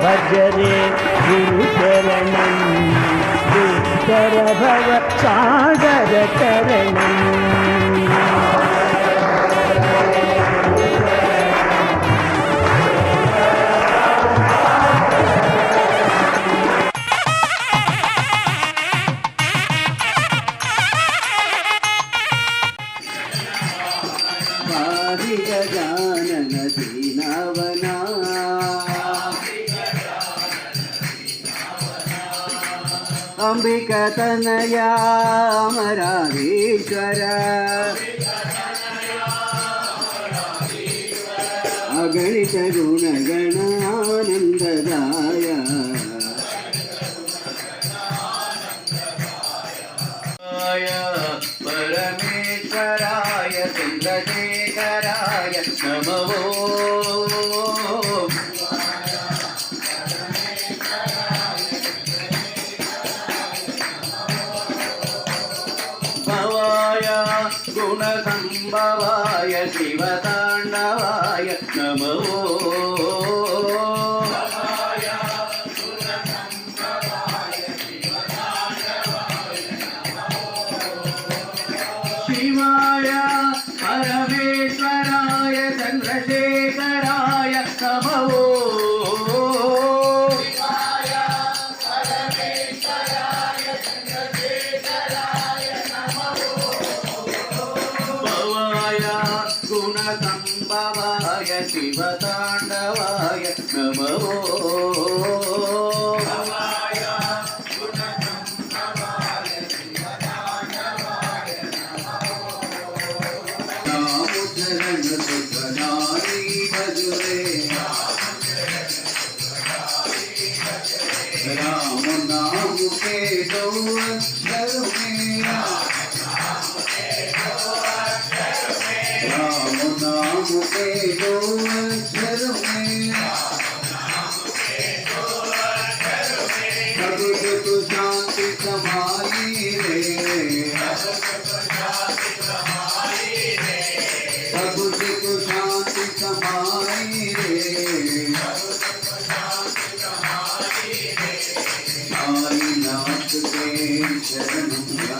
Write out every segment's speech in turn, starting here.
భజరే గురు చరణం దుఃఖర భవ అంబికతనయామరాధీశ్వర అగణిత గుణగణానందదాయ పరమేశ్వరాయ చంద్రశేఖరాయ నమో ഗുണസംഭവായ ശിവതാണ്ഡവായ നമോ பவாய சிவதாண்டவாய நமவோ राम नाम के गौर धर्मे राम नाम के गौर राम नाम के दो अक्षर में तो शांति समाई रे प्रभु शांति नाथ के शरण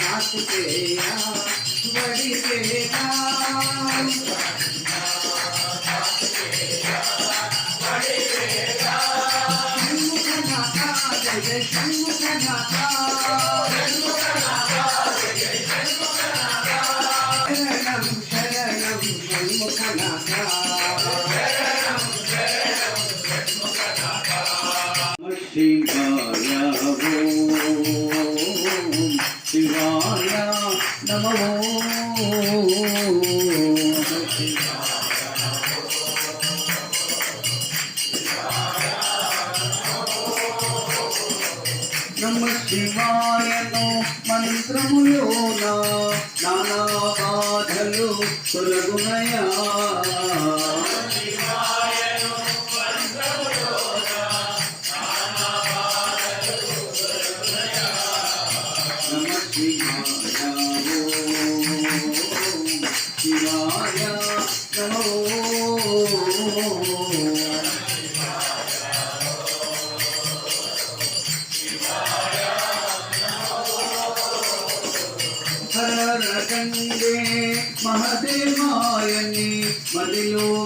కార్తికేయ వడివేలా శివాయ శివాయ నమో నమ శివాయను మంత్రములోన నానా బాధలు తొలగునయా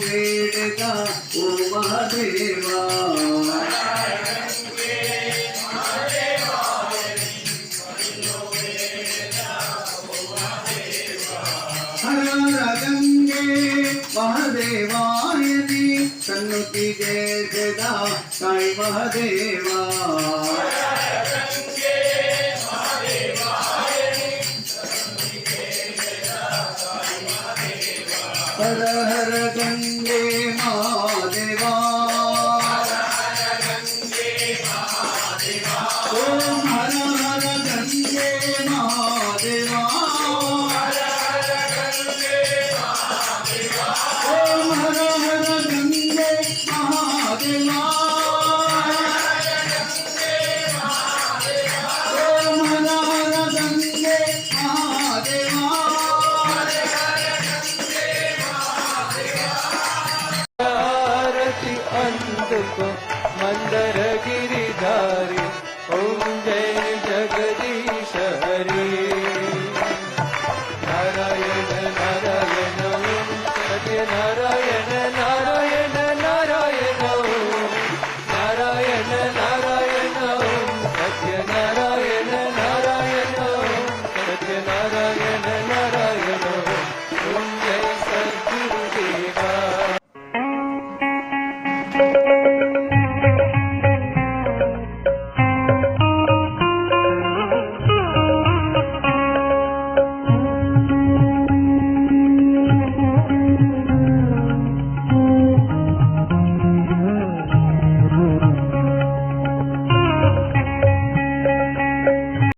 వేడగా ఓ మహదేవా. హరగంగే మహదేవాయని సన్నుతి జయదా సాయి మహదేవా.